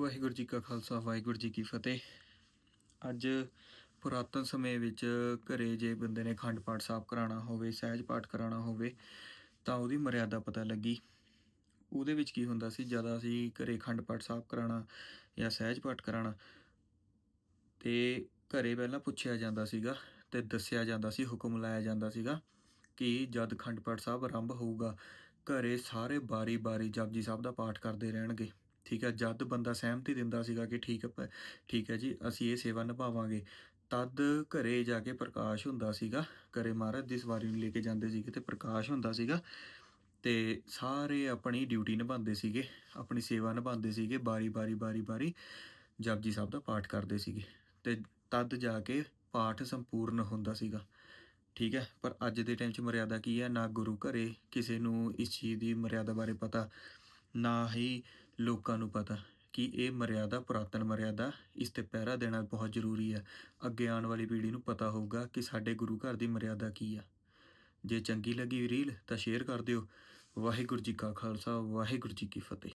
ਵਾਹਿਗੁਰੂ ਜੀ ਕਾ ਖਾਲਸਾ, ਵਾਹਿਗੁਰੂ ਜੀ ਕੀ ਫਤਿਹ। ਅੱਜ ਪੁਰਾਤਨ ਸਮੇਂ ਵਿੱਚ ਘਰੇ ਜੇ ਬੰਦੇ ਨੇ ਖੰਡ ਪਾਠ ਸਾਹਿਬ ਕਰਾਉਣਾ ਹੋਵੇ, ਸਹਿਜ ਪਾਠ ਕਰਾਉਣਾ ਹੋਵੇ, ਤਾਂ ਉਹਦੀ ਮਰਿਆਦਾ ਪਤਾ ਲੱਗੀ। ਉਹਦੇ ਵਿੱਚ ਕੀ ਹੁੰਦਾ ਸੀ ਜ਼ਿਆਦਾ ਅਸੀਂ ਘਰੇ ਖੰਡ ਪਾਠ ਸਾਹਿਬ ਕਰਾਉਣਾ ਜਾਂ ਸਹਿਜ ਪਾਠ ਕਰਾਉਣਾ, ਤੇ ਘਰੇ ਪਹਿਲਾਂ ਪੁੱਛਿਆ ਜਾਂਦਾ ਸੀਗਾ ਤੇ ਦੱਸਿਆ ਜਾਂਦਾ ਸੀ, ਹੁਕਮ ਲਾਇਆ ਜਾਂਦਾ ਸੀਗਾ ਕਿ ਜਦ ਖੰਡ ਪਾਠ ਸਾਹਿਬ ਆਰੰਭ ਹੋਊਗਾ, ਘਰੇ ਸਾਰੇ ਬਾਰੀ-ਬਾਰੀ ਜਪਜੀ ਸਾਹਿਬ ਦਾ ਪਾਠ ਕਰਦੇ ਰਹਿਣਗੇ। ਠੀਕ ਹੈ, ਜਦ ਬੰਦਾ ਸਹਿਮਤੀ ਦਿੰਦਾ ਸੀਗਾ ਕਿ ਠੀਕ ਹੈ ਪ- ਠੀਕ ਹੈ ਜੀ, ਅਸੀਂ ਇਹ ਸੇਵਾ ਨਿਭਾਵਾਂਗੇ, ਤਦ ਘਰੇ ਜਾ ਕੇ ਪ੍ਰਕਾਸ਼ ਹੁੰਦਾ ਸੀਗਾ, ਘਰੇ ਮਹਾਰਾਜ ਦੀ ਸਵਾਰੀ ਨੂੰ ਲੈ ਕੇ ਜਾਂਦੇ ਸੀਗੇ ਤੇ ਪ੍ਰਕਾਸ਼ ਹੁੰਦਾ ਸੀਗਾ ਤੇ ਸਾਰੇ ਆਪਣੀ ਡਿਊਟੀ ਨਿਭਾਉਂਦੇ ਸੀਗੇ, ਆਪਣੀ ਸੇਵਾ ਨਿਭਾਉਂਦੇ ਸੀਗੇ ਬਾਰੀ-ਬਾਰੀ ਬਾਰੀ-ਬਾਰੀ ਜਪਜੀ ਸਾਹਿਬ ਦਾ ਪਾਠ ਕਰਦੇ ਸੀਗੇ ਤੇ ਤਦ ਜਾ ਕੇ ਪਾਠ ਸੰਪੂਰਨ ਹੁੰਦਾ ਸੀਗਾ, ਠੀਕ ਹੈ, ਪਰ ਅੱਜ ਦੇ ਟਾਈਮ 'ਚ ਮਰਿਆਦਾ ਕੀ ਹੈ, ਨਾ ਗੁਰੂ ਘਰੇ ਕਿਸੇ ਨੂੰ ਇਸ ਚੀਜ਼ ਦੀ ਮਰਿਆਦਾ ਬਾਰੇ ਪਤਾ, ਨਾ ਹੀ ਲੋਕਾਂ ਨੂੰ ਪਤਾ ਕਿ ਇਹ ਮਰਿਆਦਾ, ਪੁਰਾਤਨ ਮਰਿਆਦਾ ਇਸ ਤੇ ਪਹਿਰਾ ਦੇਣਾ ਬਹੁਤ ਜ਼ਰੂਰੀ ਹੈ ਅੱਗੇ ਆਉਣ ਵਾਲੀ ਪੀੜ੍ਹੀ ਨੂੰ ਪਤਾ ਹੋਊਗਾ ਕਿ ਸਾਡੇ ਗੁਰੂ ਘਰ ਦੀ ਮਰਿਆਦਾ ਕੀ ਆ। ਜੇ ਚੰਗੀ ਲੱਗੀ ਰੀਲ, ਤਾਂ ਸ਼ੇਅਰ ਕਰ ਦਿਓ। ਵਾਹਿਗੁਰੂ ਜੀ ਕਾ ਖਾਲਸਾ, ਵਾਹਿਗੁਰੂ ਜੀ ਕੀ ਫਤਿਹ।